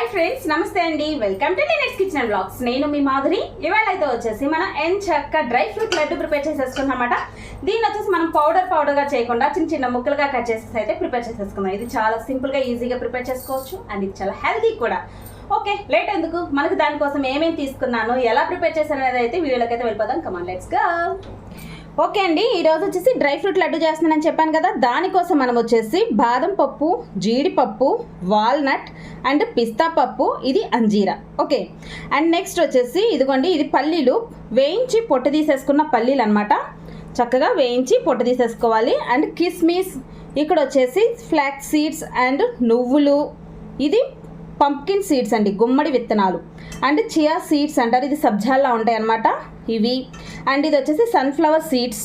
Hi friends నమస్తే అండి. Welcome to next kitchen blogs నేను మీ మాధురి. ఇవాళ అయితే వచ్చేసి మనం ఎన్ చక్క డ్రై ఫ్రూట్ లడ్డు ప్రిపేర్ చేసేసుకున్నాం దీన్ని వచ్చేసి మనం పౌడర్ పౌడర్గా చేయకుండా చిన్న చిన్న ముక్కలుగా కట్ చేసేసి అయితే ప్రిపేర్ చేసేసుకున్నాం ఇది చాలా సింపుల్గా ఈజీగా ప్రిపేర్ చేసుకోవచ్చు. అండ్ ఇది చాలా హెల్తీ కూడా. ఓకే లేట్ ఎందుకు? మనకు దానికోసం ఏమేమి తీసుకున్నాను? ఎలా ప్రిపేర్ చేశాను అనేది అయితే వీడియోలోకి అయితే వెళ్ళిపోదాం. కమాన్ లెట్స్గా ఓకే అండి ఈరోజు వచ్చేసి డ్రై ఫ్రూట్ లడ్డు చేస్తున్నానని చెప్పాను కదా దానికోసం మనం వచ్చేసి బాదం పప్పు జీడిపప్పు వాల్నట్ అండ్ పిస్తా పప్పు ఇది అంజీరా. ఓకే అండ్ నెక్స్ట్ వచ్చేసి ఇదిగోండి ఇది పల్లీలు. వేయించి పొట్టు తీసేసుకున్న పల్లీలు అనమాట చక్కగా వేయించి పొట్టు తీసేసుకోవాలి. అండ్ కిస్మిస్ ఇక్కడ వచ్చేసి ఫ్లాక్స్ సీడ్స్ అండ్ నువ్వులు. ఇది పంప్కిన్ సీడ్స్ అండి గుమ్మడి విత్తనాలు. అండ్ చియా సీడ్స్ అంటారు ఇది సబ్జాల్లా ఉంటాయి అన్నమాట ఇవి. అండ్ ఇది వచ్చేసి సన్ఫ్లవర్ సీడ్స్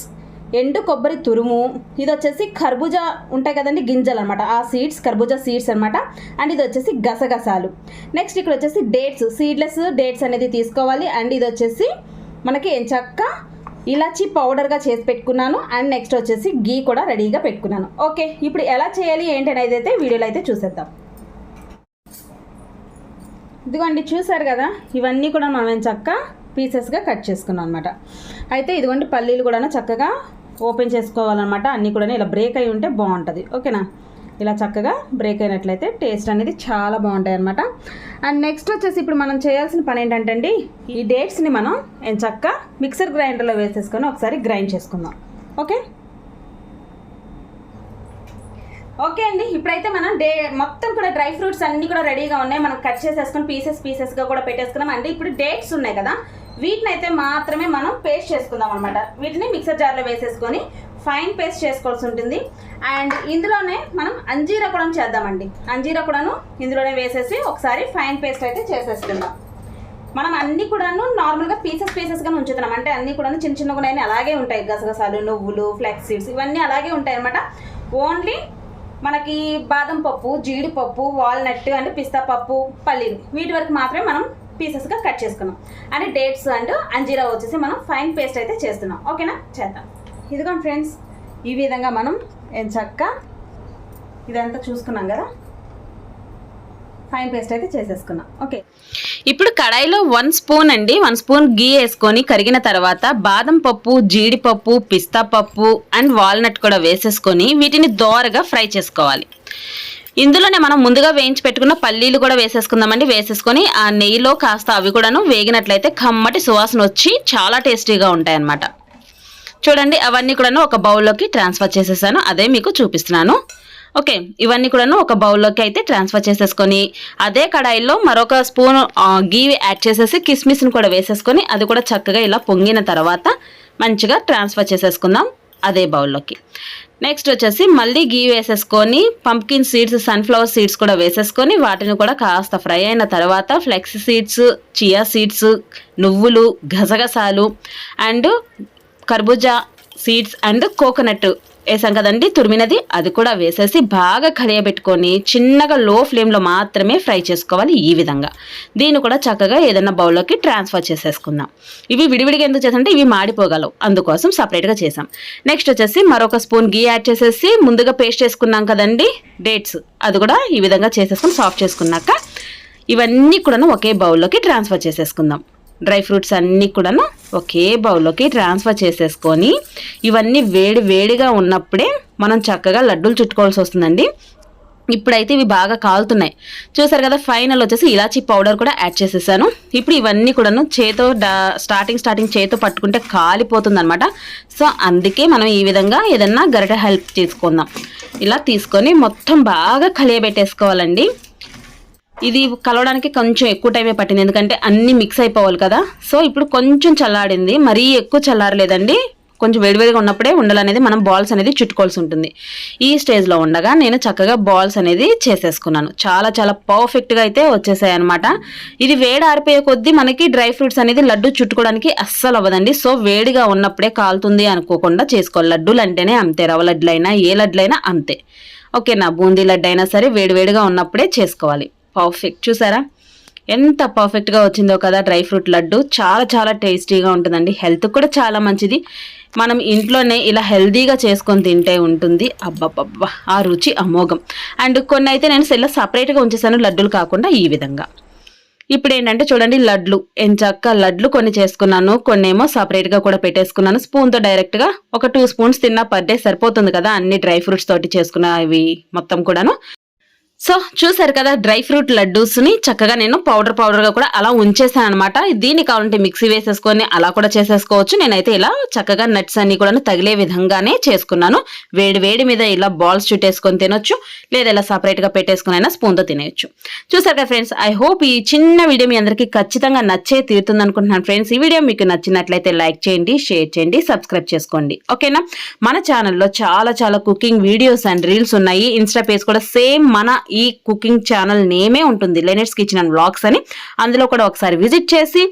ఎండు కొబ్బరి తురుము ఇది వచ్చేసి కర్బూజా ఉంటాయి కదండి గింజలు అనమాట ఆ సీడ్స్ కర్బూజా సీడ్స్ అనమాట అండ్ ఇది వచ్చేసి గసగసాలు. నెక్స్ట్ ఇక్కడ వచ్చేసి డేట్స్ సీడ్లెస్ డేట్స్ అనేది తీసుకోవాలి. అండ్ ఇది వచ్చేసి మనకి ఎంచక్క ఇలాచి పౌడర్గా చేసి పెట్టుకున్నాను. అండ్ నెక్స్ట్ వచ్చేసి గీ కూడా రెడీగా పెట్టుకున్నాను. ఓకే ఇప్పుడు ఎలా చేయాలి ఏంటి అనేది అయితే వీడియోలో అయితే చూసేద్దాం. ఇదిగోండి చూసారు కదా? ఇవన్నీ కూడా మనం చక్క పీసెస్గా కట్ చేసుకున్నాం అనమాట అయితే ఇదిగోండి పల్లీలు కూడా చక్కగా ఓపెన్ చేసుకోవాలన్నమాట. అన్నీ కూడా ఇలా బ్రేక్ అయి ఉంటే బాగుంటుంది. ఓకేనా? ఇలా చక్కగా బ్రేక్ అయినట్లయితే టేస్ట్ అనేది చాలా బాగుంటాయి అనమాట అండ్ నెక్స్ట్ వచ్చేసి ఇప్పుడు మనం చేయాల్సిన పని ఏంటంటే అండి ఈ డేట్స్ని మనం చక్క మిక్సర్ గ్రైండర్లో వేసేసుకొని ఒకసారి గ్రైండ్ చేసుకుందాం. ఓకే? ఓకే అండి ఇప్పుడైతే మనం డే మొత్తం కూడా డ్రై ఫ్రూట్స్ అన్నీ కూడా రెడీగా ఉన్నాయి. మనం కట్ చేసేసుకొని పీసెస్ పీసెస్గా కూడా పెట్టేసుకున్నాం. అండి ఇప్పుడు డేట్స్ ఉన్నాయి కదా వీటిని అయితే మాత్రమే మనం పేస్ట్ చేసుకుందాం అనమాట వీటిని మిక్సర్ జార్లో వేసేసుకొని ఫైన్ పేస్ట్ చేసుకోవాల్సి ఉంటుంది. అండ్ ఇందులోనే మనం అంజీరా కూడా చేద్దామండి. అంజీరా కూడాను ఇందులోనే వేసేసి ఒకసారి ఫైన్ పేస్ట్ అయితే చేసేసుకుందాం. మనం అన్ని కూడాను నార్మల్గా పీసెస్ పీసెస్గా ఉంచుతున్నాం. అంటే అన్ని కూడాను చిన్న చిన్నగా కూడా అలాగే ఉంటాయి. గసగసాలు నువ్వులు ఫ్లాక్స్ సీడ్స్ ఇవన్నీ అలాగే ఉంటాయి అనమాట ఓన్లీ మనకి బాదం పప్పు జీడిపప్పు వాల్నట్ అండ్ పిస్తా పప్పు పల్లీలు. వీటి వరకు మాత్రమే మనం పీసెస్గా కట్ చేసుకున్నాం. అండ్ డేట్స్ అండ్ అంజీరా వచ్చేసి మనం ఫైన్ పేస్ట్ అయితే చేస్తున్నాం. ఓకేనా చేద్దాం. ఇదిగోండి ఫ్రెండ్స్ ఈ విధంగా మనం ఏం చక్క ఇదంతా చూసుకున్నాం కదా? ఫైన్ పేస్ట్ అయితే చేసేసుకున్నాం. ఓకే ఇప్పుడు కడాయిలో వన్ స్పూన్ అండి. వన్ స్పూన్ గీ వేసుకొని కరిగిన తర్వాత బాదం పప్పు జీడిపప్పు పిస్తా పప్పు అండ్ వాల్నట్ కూడా వేసేసుకొని వీటిని దోరగా ఫ్రై చేసుకోవాలి. ఇందులోనే మనం ముందుగా వేయించి పెట్టుకున్న పల్లీలు కూడా వేసేసుకుందామండి. వేసేసుకొని ఆ నెయ్యిలో కాస్త అవి కూడాను వేగినట్లయితే కమ్మటి సువాసన వచ్చి చాలా టేస్టీగా ఉంటాయి అన్నమాట చూడండి అవన్నీ కూడాను ఒక బౌల్లోకి ట్రాన్స్ఫర్ చేసేసాను. అదే మీకు చూపిస్తున్నాను. ఓకే ఇవన్నీ కూడాను ఒక బౌల్లోకి అయితే ట్రాన్స్ఫర్ చేసేసుకొని అదే కడాయిలో మరొక స్పూన్ గీ యాడ్ చేసేసి కిస్మిస్ని కూడా వేసేసుకొని అది కూడా చక్కగా ఇలా పొంగిన తర్వాత మంచిగా ట్రాన్స్ఫర్ చేసేసుకుందాం అదే బౌల్లోకి. నెక్స్ట్ వచ్చేసి మళ్ళీ గీ వేసేసుకొని పంప్కిన్ సీడ్స్ సన్ఫ్లవర్ సీడ్స్ కూడా వేసేసుకొని వాటిని కూడా కాస్త ఫ్రై అయిన తర్వాత ఫ్లెక్స్ సీడ్స్ చియా సీడ్స్ నువ్వులు గసగసాలు అండ్ కర్బూజా సీడ్స్ అండ్ కోకోనట్ వేసాం కదండి తురిమినది. అది కూడా వేసేసి బాగా కడియబెట్టుకొని చిన్నగా లో ఫ్లేమ్లో మాత్రమే ఫ్రై చేసుకోవాలి ఈ విధంగా. దీన్ని కూడా చక్కగా ఏదైనా బౌల్లోకి ట్రాన్స్ఫర్ చేసేసుకుందాం. ఇవి విడివిడిగా ఎందుకు చేసామంటే ఇవి మాడిపోగలవు. అందుకోసం సపరేట్గా చేసాం నెక్స్ట్ వచ్చేసి మరొక స్పూన్ గీ యాడ్ చేసేసి ముందుగా పేస్ట్ చేసుకున్నాం కదండి డేట్స్ అది కూడా ఈ విధంగా చేసేసుకుని సాఫ్ట్ చేసుకున్నాక ఇవన్నీ కూడాను ఒకే బౌల్లోకి ట్రాన్స్ఫర్ చేసేసుకుందాం. డ్రై ఫ్రూట్స్ అన్నీ కూడాను ఒకే బౌల్లోకి ట్రాన్స్ఫర్ చేసేసుకొని ఇవన్నీ వేడి వేడిగా ఉన్నప్పుడే మనం చక్కగా లడ్డూలు చుట్టుకోవాల్సి వస్తుందండి. ఇప్పుడైతే ఇవి బాగా కాలుతున్నాయి. చూసారు కదా ఫైనల్ వచ్చేసి ఇలాచీ పౌడర్ కూడా యాడ్ చేసేసాను. ఇప్పుడు ఇవన్నీ కూడాను చేతో స్టార్టింగ్ స్టార్టింగ్ చేతో పట్టుకుంటే కాలిపోతుంది అనమాట సో అందుకే మనం ఈ విధంగా ఏదన్నా గరిట హెల్ప్ తీసుకుందాం ఇలా తీసుకొని మొత్తం బాగా కలియబెట్టేసుకోవాలండి. ఇది కలవడానికి కొంచెం ఎక్కువ టైమే పట్టింది. ఎందుకంటే అన్ని మిక్స్ అయిపోవాలి కదా. సో ఇప్పుడు కొంచెం చల్లాడింది మరీ ఎక్కువ చల్లారలేదండి. కొంచెం వేడివేడిగా ఉన్నప్పుడే ఉండాలనేది మనం బాల్స్ అనేది చుట్టుకోవాల్సి ఉంటుంది. ఈ స్టేజ్లో ఉండగా నేను చక్కగా బాల్స్ అనేది చేసేసుకున్నాను. చాలా చాలా పర్ఫెక్ట్గా అయితే వచ్చేసాయి అనమాట ఇది వేడి ఆరిపోయే కొద్దీ మనకి డ్రై ఫ్రూట్స్ అనేది లడ్డు చుట్టుకోవడానికి అస్సలు అవ్వదండి. సో వేడిగా ఉన్నప్పుడే కాలుతుంది అనుకోకుండా చేసుకోవాలి. లడ్డూలు అంటేనే అంతే. రవ్వ లడ్లైనా ఏ లడ్లైనా అంతే. ఓకే నా బూందీ లడ్డు అయినా సరే వేడివేడిగా ఉన్నప్పుడే చేసుకోవాలి. పర్ఫెక్ట్ చూసారా? ఎంత పర్ఫెక్ట్గా వచ్చిందో కదా డ్రై ఫ్రూట్ లడ్డు. చాలా చాలా టేస్టీగా ఉంటుందండి. హెల్త్ కూడా చాలా మంచిది. మనం ఇంట్లోనే ఇలా హెల్తీగా చేసుకొని తింటే ఉంటుంది. అబ్బబ్బబ్బా ఆ రుచి అమోఘం. అండ్ కొన్ని అయితే నేను ఇలా సపరేట్గా ఉంచేసాను. లడ్డూలు కాకుండా ఈ విధంగా. ఇప్పుడు ఏంటంటే చూడండి లడ్లు. ఎంచక్క లడ్లు కొన్ని చేసుకున్నాను. కొన్ని ఏమో సపరేట్గా కూడా పెట్టేసుకున్నాను. స్పూన్తో డైరెక్ట్గా ఒక టూ స్పూన్స్ తిన్నా పర్ డే సరిపోతుంది కదా. అన్ని డ్రై ఫ్రూట్స్ తోటి చేసుకున్న అవి మొత్తం కూడాను. సో చూసారు కదా డ్రై ఫ్రూట్ లడ్డూస్ని చక్కగా నేను పౌడర్ పౌడర్గా కూడా అలా ఉంచేసాను అనమాట దీన్ని కావాలంటే మిక్సీ వేసేసుకొని అలా కూడా చేసేసుకోవచ్చు. నేనైతే ఇలా చక్కగా నట్స్ అన్ని కూడా తగిలే విధంగానే చేసుకున్నాను. వేడి వేడి మీద ఇలా బాల్స్ చుట్టేసుకొని తినొచ్చు లేదా ఇలా సపరేట్గా పెట్టేసుకుని అయినా స్పూన్తో తినేయచ్చు. చూసారు కదా ఫ్రెండ్స్ ఐ హోప్ ఈ చిన్న వీడియో మీ అందరికీ ఖచ్చితంగా నచ్చే తీరుతుంది అనుకుంటున్నాను ఫ్రెండ్స్ ఈ వీడియో మీకు నచ్చినట్లయితే లైక్ చేయండి షేర్ చేయండి సబ్స్క్రైబ్ చేసుకోండి. ఓకేనా మన ఛానల్లో చాలా చాలా కుకింగ్ వీడియోస్ అండ్ రీల్స్ ఉన్నాయి. ఇన్స్టా పేజ్ కూడా సేమ్ మన ఈ కుకింగ్ ఛానల్ నేమే ఉంటుంది లెనెట్స్ కిచెన్ అండ్ బ్లాగ్స్ అని. అందులో కూడా ఒకసారి విజిట్ చేసి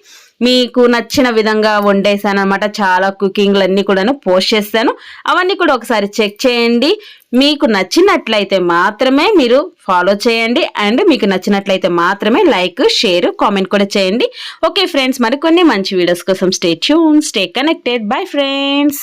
మీకు నచ్చిన విధంగా వండేసాను అనమాట చాలా కుకింగ్లు అన్నీ కూడాను పోస్ట్ చేస్తాను అవన్నీ కూడా ఒకసారి చెక్ చేయండి. మీకు నచ్చినట్లయితే మాత్రమే మీరు ఫాలో చేయండి. అండ్ మీకు నచ్చినట్లయితే మాత్రమే లైక్ షేర్ కామెంట్ కూడా చేయండి. ఓకే ఫ్రెండ్స్ మరికొన్ని మంచి వీడియోస్ కోసం stay tune stay connected bye friends